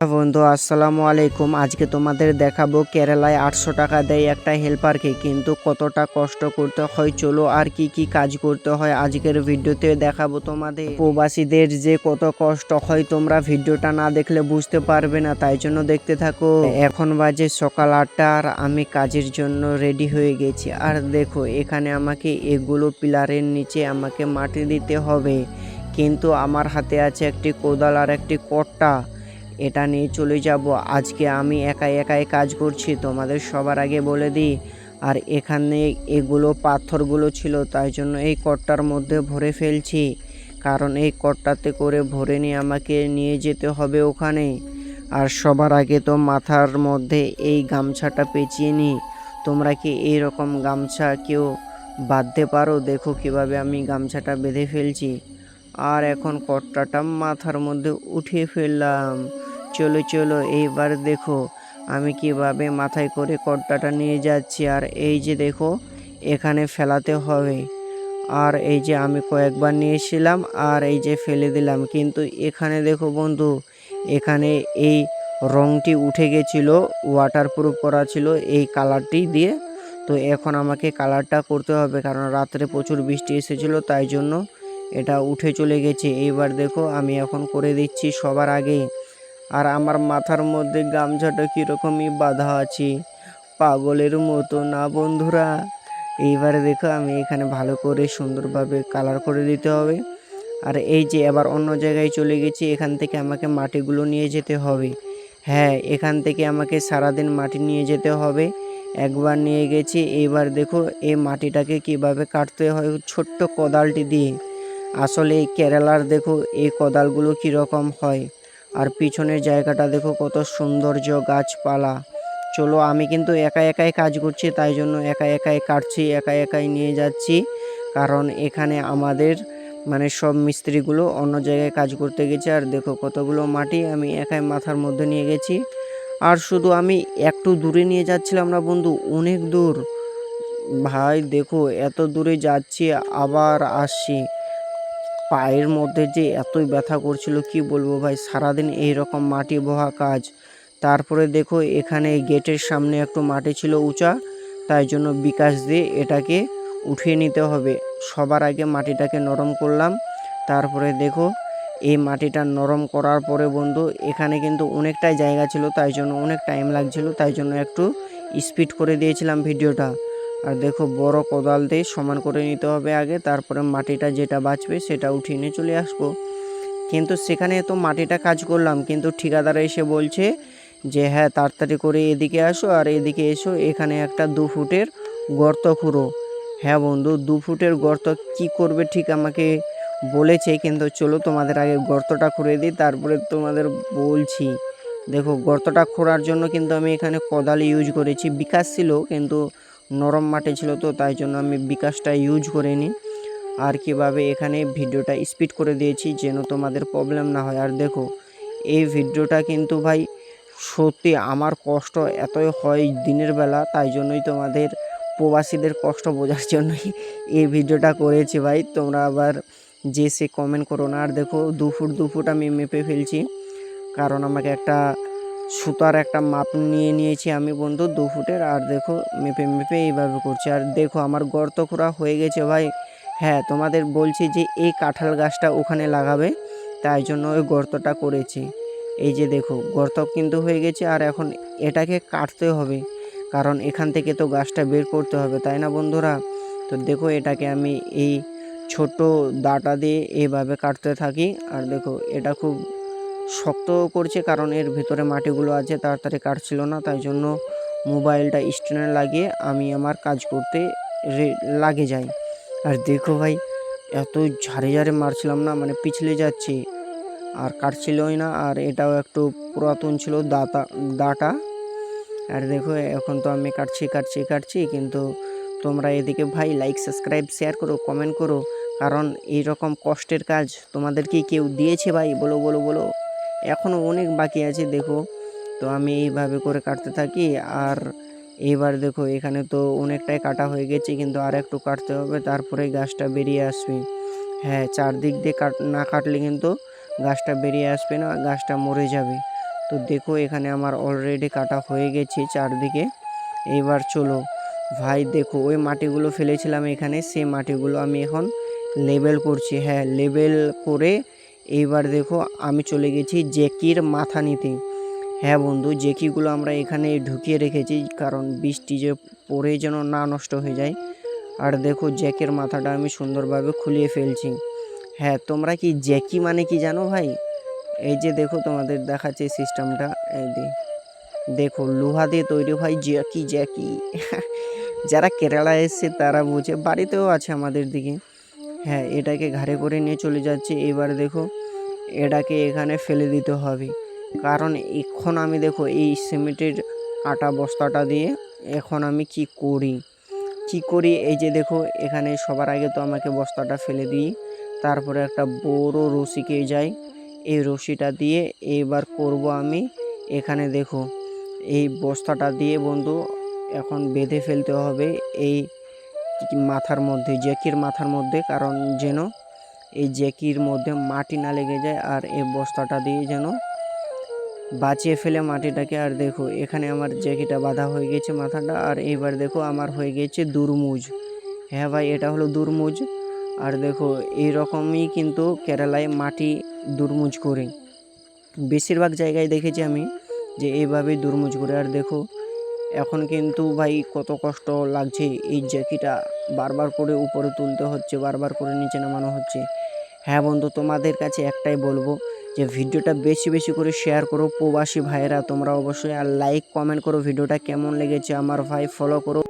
বন্ধু, আসসালামু আলাইকুম। আজকে তোমাদের দেখাবো কেরালায় আটশো টাকা দেয় একটা হেল্পারকে, কিন্তু কতটা কষ্ট করতে হয়, চলো আর কি কি কাজ করতে হয় আজকের ভিডিওতে দেখাবো তোমাদের। প্রবাসীদের যে কত কষ্ট হয়, তোমরা ভিডিওটা না দেখলে বুঝতে পারবে না, তাই জন্য দেখতে থাকো। এখন বাজে সকাল আটটা আর আমি কাজের জন্য রেডি হয়ে গেছি। আর দেখো, এখানে আমাকে এগুলো পিলারের নিচে আমাকে মাটি দিতে হবে, কিন্তু আমার হাতে আছে একটি কোদাল আর একটি কট্টা। এটা নিয়ে চলে যাব। আজকে আমি একা একাই কাজ করছি, তোমাদের সবার আগে বলে দিই। আর এখানে এগুলো পাথরগুলো ছিল, তাই জন্য এই কটটার মধ্যে ভরে ফেলছি। কারণ এই কটটাতে করে ভরে নিয়ে আমাকে নিয়ে যেতে হবে ওখানে। আর সবার আগে তো মাথার মধ্যে এই গামছাটা পেঁচিয়ে নিই তোমরা কি এই রকম গামছা কেউ বাঁধতে পারো? দেখো কীভাবে আমি গামছাটা বেঁধে ফেলছি। আর এখন কট্টাটা মাথার মধ্যে উঠিয়ে ফেললাম। চলো চলো, এইবার দেখো। আমি কীভাবে মাথায় করে কট্টাটা নিয়ে যাচ্ছি, আর এই যে দেখো, এখানে ফেলাতে হবে। আর এই যে আমি কয়েকবার নিয়েছিলাম, আর এই যে ফেলে দিলাম। কিন্তু এখানে দেখো বন্ধু, এখানে এই রংটি উঠে গেছিল ওয়াটারপ্রুফ করা ছিল এই কালারটি দিয়ে। তো এখন আমাকে কালারটা করতে হবে, কারণ রাত্রে প্রচুর বৃষ্টি এসেছিল, তাই জন্য এটা উঠে চলে গেছে। এইবার দেখো, আমি এখন করে দিচ্ছি সবার আগে। আর আমার মাথার মধ্যে গামছাটা কীরকমই বাঁধা আছে। পাগলের মতো না বন্ধুরা। এইবারে দেখো, আমি এখানে ভালো করে সুন্দরভাবে কালার করে দিতে হবে। আর এই যে এবার অন্য জায়গায় চলে গেছি, এখান থেকে আমাকে মাটিগুলো নিয়ে যেতে হবে। হ্যাঁ এখান থেকে আমাকে সারাদিন মাটি নিয়ে যেতে হবে। একবার নিয়ে গেছি, এইবার দেখো, এই মাটিটাকে কীভাবে কাটতে হয় ছোট্ট কোদালটি দিয়ে। আসলে কেরালার দেখো, এই কোদালগুলো কীরকম হয়। আর পিছনের জায়গাটা দেখো কত সৌন্দর্য গাছপালা। চলো আমি কিন্তু একা একাই কাজ করছি, তাই জন্য একা একাই কাটছি, একা একাই নিয়ে যাচ্ছি। কারণ এখানে আমাদের মানে সব মিস্ত্রিগুলো অন্য জায়গায় কাজ করতে গেছে, আর দেখো কতগুলো মাটি আমি একাই মাথার মধ্যে নিয়ে গেছি। আর শুধু আমি একটু দূরে নিয়ে যাচ্ছিলাম না বন্ধু, অনেক দূর। ভাই দেখো এত দূরে যাচ্ছি, আবার আসছি। পায়ের মধ্যে যে এতই ব্যথা করছিল, কি বলব ভাই? সারাদিন এই রকম মাটি বহা কাজ। তারপরে দেখো, এখানে গেটের সামনে একটু মাটি ছিল উঁচা, তাই জন্য বিকাশ দিয়ে এটাকে উঠিয়ে নিতে হবে। সবার আগে মাটিটাকে নরম করলাম। তারপরে দেখো, এই মাটিটা নরম করার পরে বন্ধু, এখানে কিন্তু অনেকটাই জায়গা ছিল, তাই জন্য অনেক টাইম লাগছিল, তাই জন্য একটু স্পিড করে দিয়েছিলাম ভিডিওটা। আর দেখো বড় কোদাল দিয়ে সমান করে নিতে হবে আগে, তারপরে মাটিটা যেটা বাঁচবে সেটা উঠিয়ে নিয়ে চলে আসব। কিন্তু সেখানে তো মাটিটা কাজ করলাম, কিন্তু ঠিকাদার এসে বলছে যে হ্যাঁ তাড়াতাড়ি করে এদিকে আসো আর এদিকে এসো, এখানে একটা দু ফুটের গর্ত খুঁড়ো। হ্যাঁ বন্ধু, দু ফুটের গর্ত কি করবে ঠিক আমাকে বলেছে, কিন্তু চলো তোমাদের আগে গর্তটা খুঁড়ে দিই, তারপরে তোমাদের বলছি। দেখো, গর্তটা খোঁড়ার জন্য কিন্তু আমি এখানে কোদাল ইউজ করেছি, বিকাশ ছিল, কিন্তু নরম মাটি ছিল তো, তাই জন্য আমি বিকাশটা ইউজ করিনি। আর কীভাবে এখানে ভিডিওটা স্পিড করে দিয়েছি যেন তোমাদের প্রবলেম না হয়। আর দেখো, এই ভিডিওটা কিন্তু ভাই সত্যি আমার কষ্ট এতই হয় দিনের বেলা, তাই জন্যই তোমাদের প্রবাসীদের কষ্ট বোঝার জন্যই এই ভিডিওটা করেছি ভাই। তোমরা আবার যে সে কমেন্ট করো না। আর দেখো দু ফুট দু ফুট আমি মেপে ফেলছি। কারণ আমাকে একটা সুতার একটা মাপ নিয়ে নিয়েছি আমি বন্ধু দু ফুটের, আর দেখো মেপে মেপে এইভাবে করছি। আর দেখো আমার গর্ত খোঁড়া হয়ে গেছে ভাই। হ্যাঁ তোমাদের বলছি যে এই কাঁঠাল গাছটা ওখানে লাগাবে, তাই জন্য ওই গর্তটা করেছি। এই যে দেখো, গর্ত কিন্তু হয়ে গেছে, আর এখন এটাকে কাটতে হবে, কারণ এখান থেকে তো গাছটা বের করতে হবে, তাই না বন্ধুরা? তো দেখো এটাকে আমি এই ছোট দাটা দিয়ে এইভাবে কাটতে থাকি, আর দেখো এটা খুব শক্ত করছে কারণ এর ভেতরে মাটিগুলো আছে, তাড়াতাড়ি কাটছিল না, তাই জন্য মোবাইলটা স্ট্যান্ডে লাগিয়ে আমি আমার কাজ করতে লাগে যাই। আর দেখো ভাই, এত ঝাড়ে ঝাড়ে মারছিলাম না মানে পিছলে যাচ্ছে। আর কাটছিলই না, আর এটাও একটু পুরাতন ছিল দাতা, দাটা। আর দেখো, এখন তো আমি কাটছি কাটছি কাটছি, কিন্তু তোমরা এদিকে ভাই লাইক সাবস্ক্রাইব শেয়ার করো কমেন্ট করো। কারণ এই রকম কষ্টের কাজ তোমাদের কি কেউ দিয়েছে ভাই? বলো বলো বলো। এখনও অনেক বাকি আছে, দেখো। তো আমি এইভাবে করে কাটতে থাকি। আর এইবার দেখো, এখানে তো অনেকটাই কাটা হয়ে গেছে, কিন্তু আর একটু কাটতে হবে, তারপরে গাছটা বেরিয়ে আসবে। হ্যাঁ চারদিক দিয়ে কাট, না কাটলে কিন্তু গাছটা বেরিয়ে আসবে না, গাছটা মরে যাবে। তো দেখো, এখানে আমার অলরেডি কাটা হয়ে গেছে চারদিকে। এইবার চলো। ভাই, দেখো, ওই মাটিগুলো ফেলেছিলাম এখানে, সেই মাটিগুলো আমি এখন লেবেল করছি। হ্যাঁ লেবেল করে এইবার দেখো আমি চলে গেছি জেকির মাথা নিতে। হ্যাঁ বন্ধু, জেকিগুলো আমরা এখানে ঢুকিয়ে রেখেছি কারণ বৃষ্টি যে পড়ে যেন না নষ্ট হয়ে যায়। আর দেখো জ্যাকের মাথাটা আমি সুন্দরভাবে খুলিয়ে ফেলছি। হ্যাঁ তোমরা কি জ্যাকি মানে কি জানো ভাই? এই যে দেখো তোমাদের দেখাচ্ছে সিস্টেমটা, এই দেখো লোহা দিয়ে তৈরি ভাই জ্যাকি জ্যাকি যারা কেরালা এসছে তারা বুঝে, বাড়িতেও আছে আমাদের দিকে। হ্যাঁ এটাকে ঘাড়ে করে নিয়ে চলে যাচ্ছে। এবার দেখো, এটাকে এখানে ফেলে দিতে হবে। কারণ এখন আমি দেখো, এই সিমেন্টের আটা বস্তাটা দিয়ে এখন আমি কি করি? কি করি? এই যে দেখো, এখানে সবার আগে তো আমাকে বস্তাটা ফেলে দিই। তারপরে একটা বড় রশিকে যাই এই রশিটা দিয়ে এবার করব আমি এখানে দেখো, এই বস্তাটা দিয়ে বন্ধু, এখন বেঁধে ফেলতে হবে। এই মাথার মধ্যে, জ্যাকির মাথার মধ্যে, কারণ যেন এই জ্যাকির মধ্যে মাটি না লেগে যায় আর এই বস্তাটা দিয়ে যেন বাঁচিয়ে ফেলে মাটিটাকে। আর দেখো, এখানে আমার জ্যাকিটা বাঁধা হয়ে গেছে মাথাটা, আর এইবার দেখো আমার হয়ে গেছে দুরমুজ। হ্যাঁ ভাই, এটা হলো দুরমুজ। আর দেখো এই রকমই কিন্তু কেরালায় মাটি দুরমুজ করে। বেশিরভাগ জায়গায় দেখেছি আমি যে এইভাবেই দুরমুজ করে। আর দেখো এখন কিন্তু ভাই কত কষ্ট লাগছে এই জ্যাকিটা বারবার করে উপরে তুলতে হচ্ছে, বারবার করে নিচে নামানো হচ্ছে। হ্যাঁ বন্ধু, তোমাদের কাছে একটাই বলব যে ভিডিওটা বেশি বেশি করে শেয়ার করো। প্রবাসী ভাইয়েরা, তোমরা অবশ্যই আর লাইক কমেন্ট করো। ভিডিওটা কেমন লেগেছে আমার ভাই ফলো করো।